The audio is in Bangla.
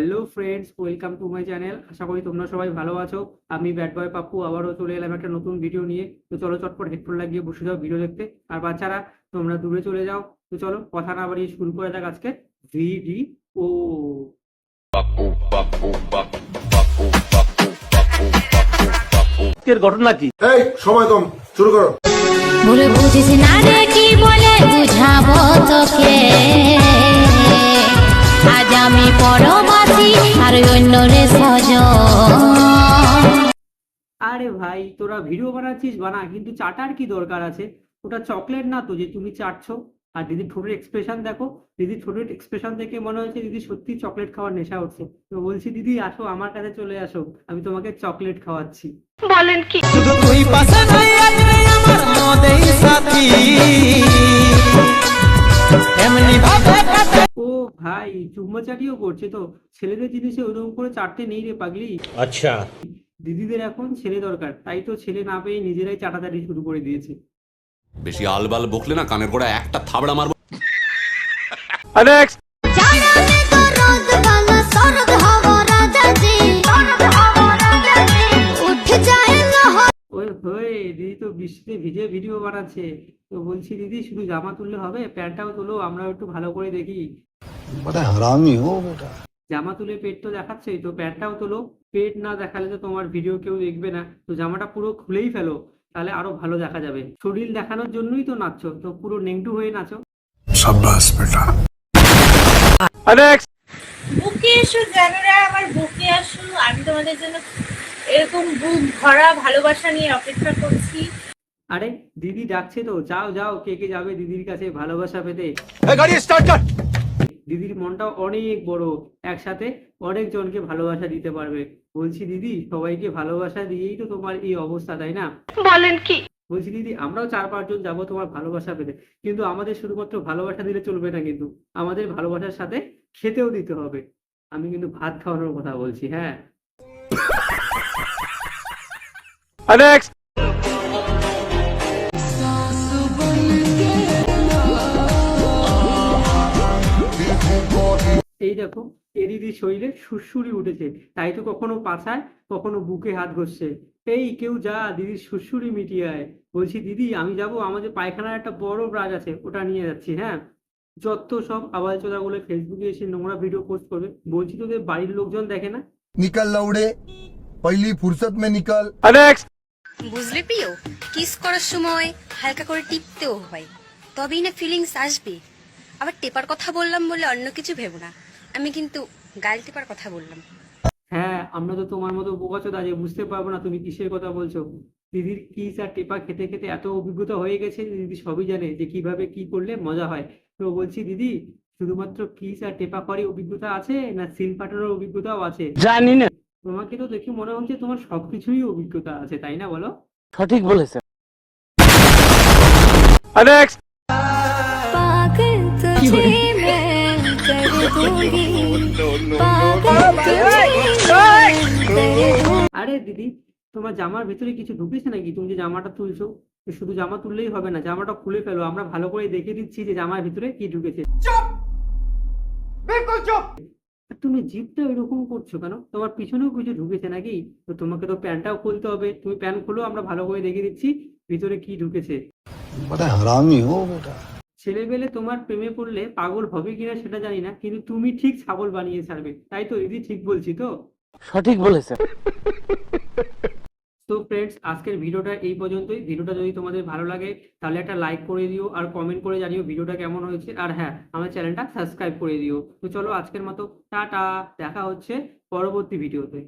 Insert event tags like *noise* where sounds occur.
Hello friends welcome to my channel আশা করি তোমরা সবাই ভালো আছো। আমি ব্যাড বয় পাপ্পু আবারও চলে এলাম একটা নতুন ভিডিও নিয়ে। তো চলো চটপট হেডফোন লাগিয়ে বসে যাও ভিডিও দেখতে। আর বাচ্চারা তোমরা দূরে চলে যাও। তো চলো কথা না বাড়িয়ে শুরু করে যাক আজকে। ভিডিও আজকের ঘটনা কি? এই সময় কম শুরু করো। ভুলে বুঝিস না রে আরে ভাই তোরা ভিডিও বানাচ্ছিস বানা কিন্তু চাটার কি দরকার আছে? ওটা চকলেট না তো যে তুমি চাটছো? আর দিদি ঠোঁটের এক্সপ্রেশন দেখো দিদি ঠোঁটের এক্সপ্রেশন দেখে মনে হচ্ছে দিদি সত্যি চকলেট খাওয়ার নেশা উঠছে তো বলছি দিদি আসো আমার কাছে চলে আসো আমি তোমাকে চকলেট খাওয়াচ্ছি। বলেন কি? তুই পাশে নাই আসবে আমার নদেই সাথী। এমনি ভাবে ও ভাই চুম্মা করছে তো ছেলেদের জিনিসে ওরকম করে চাটতে নেই রে পাগলি। আচ্ছা। দিদিদের এখন ছেলে দরকার তাই তো ছেলে না পেয়ে নিজেরাই চাটাচাটি শুরু করে দিয়েছে। বেশি আলবাল বকলে না কানের গোড়া একটা থাবড়া মারবো। দিদি তো বৃষ্টিতে ভিজে ভিডিও বানাচ্ছে। তো বলছি দিদি শুধু জামা তুললে হবে প্যান্টটাও তুলো আমরা একটু ভালো করে দেখি। হারামি ও বেটা। জামা তুলে পেট তো দেখাচ্ছেই তো প্যান্টটাও তোলো। পেট না দেখালে তো তোমার ভিডিও কেউ দেখবে না। তো জামাটা পুরো খুলেই ফেলো তাহলে আরও ভালো দেখা যাবে। শরীর দেখানোর জন্যই তো নাচছো তো পুরো নেংটু হয়ে নাচো। বুকে এসো জানোরা আমার বুকে আসো। আমি তোমাদের জন্য এরকম বুক ভরা ভালোবাসা নিয়ে অপেক্ষা করছি। আরে দিদি ডাকছে তো। যাও যাও কে কে যাবে দিদির কাছে ভালোবাসা পেতে? গাড়ি স্টার্ট কর! দিদির মনটা অনেক বড়। একসাথে অনেক জনকে ভালোবাসা দিতে পারবে। বলছি দিদি সবাইকে ভালোবাসা দিয়েই তো তোমার এই অবস্থা তাই না? বলেন কি? বলছি দিদি আমরাও চার পাঁচজন যাব তোমার ভালোবাসা পেতে। কিন্তু আমাদের শুধুমাত্র ভালোবাসা দিলে চলবে না কিন্তু। আমাদের ভালোবাসার সাথে খেতেও দিতে হবে। আমি কিন্তু ভাত খাওয়ানোর কথা বলছি হ্যাঁ? *laughs* এই দেখো এদিদি শরীরে সুরসুরি উঠেছে। তাই তো কখনো পাছায় কখনো বুকে হাত ঘষছে। এই কেউ যা দিদির সুরসুরি মিটিয়ায়। বলছি দিদি আমি যাব আমাদের পায়খানার একটা বড় ব্রাজ আছে ওটা নিয়ে যাচ্ছি হ্যাঁ? যত সব আবাল বলে ফেসবুকে এসে নোংরা ভিডিও পোস্ট করবে। বলছি তোদের বাড়ির লোকজন দেখে না? নিকাল লাউড়ে পহলি ফুরসত মে নিকাল। বুঝলে পিও কিস করার সময় হালকা করে টিপতেও হয় তবেই না ফিলিংস আসবে। আবার টেপার কথা বললাম বলে অন্য কিছু ভেবো না। আমি কিন্তু গাল টেপার কথা বললাম। হ্যাঁ আমরা তো তোমার মতো বোকাচোদা যে বুঝতে পারব না তুমি কিসের কথা বলছো। দিদির কিস আর টেপা খেতে খেতে এত অভিজ্ঞতা হয়ে গেছে দিদি সবই জানে যে কীভাবে কি করলে মজা হয়। তো বলছি দিদি শুধুমাত্র কিস আর টেপা করারই অভিজ্ঞতা আছে না সিল পাঠানোর অভিজ্ঞতাও আছে? জানি না। তোমাকে তো দেখে মনে হচ্ছে তোমার সবকিছুই অভিজ্ঞতা আছে তাই না বলো? সঠিক বলেছে আরে দিদি তোমার জামার ভিতরে কিছু ঢুকেছে নাকি? তুমি যে জামাটা তুলছো শুধু জামা তুললেই হবে না জামাটা খুলে ফেলো। আমরা ভালো করে দেখে দিচ্ছি যে জামার ভিতরে কি ঢুকেছে। তুমি জিভটা এরকম করছ কেন? তোমার পিছনেও কিছু ঢুকেছে নাকি? তো তোমাকে তো প্যান্টটাও খুলতে হবে। তুমি প্যান্ট খুলো আমরা ভালো করে দেখে দিচ্ছি ভিতরে কি ঢুকেছে। হারামি হো বেটা ছেলেবেলে তোমার প্রেমে পড়লে পাগল হবে কিনা সেটা জানি না কিন্তু তুমি ঠিক ছাগল বানিয়ে ছাড়বে। তাই তো দিদি ঠিক বলছি তো? সঠিক বলেছে তো ফ্রেন্ডস আজকের ভিডিওটা এই পর্যন্তই। ভিডিওটা যদি তোমাদের ভালো লাগে তাহলে একটা লাইক করে দিও আর কমেন্ট করে জানিও ভিডিওটা কেমন হয়েছে। আর হ্যাঁ আমার চ্যানেলটা সাবস্ক্রাইব করে দিও। তো চলো আজকের মতো টাটা দেখা হচ্ছে পরবর্তী ভিডিওতে।